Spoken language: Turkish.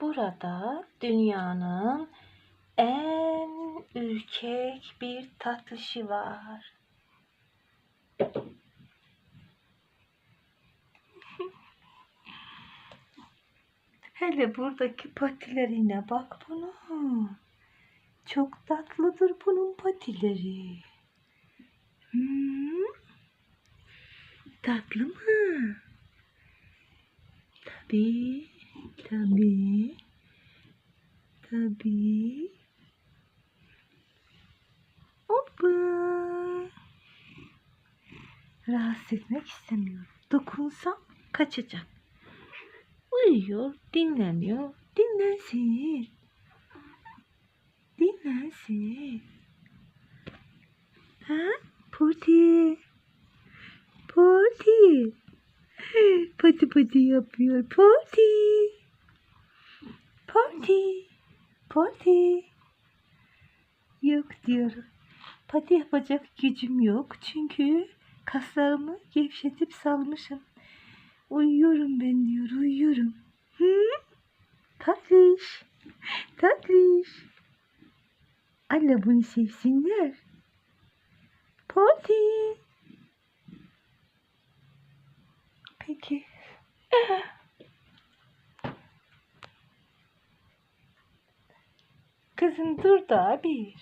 Burada dünyanın en ürkek bir tatlışi var. Hele buradaki patilerine bak bunun. Çok tatlıdır bunun patileri. Hmm. Tatlı mı? Tabii, tabii, tabii. Hoppa. Rahatsız etmek istemiyorum. Dokunsam kaçacak. Uyuyor, dinleniyor. Dinlensin. Dinlensin. Ha? Poti. Poti. Pati pati yapıyor. Poti. Poti. Poti. Yok diyorum. Pati yapacak gücüm yok. Çünkü kaslarımı gevşetip salmışım. Uyuyorum ben diyor. Uyuyorum. Hı? Tatlış. Tatlış. Allah bunu sevsinler. Poti. Peki. Kızım dur da bir.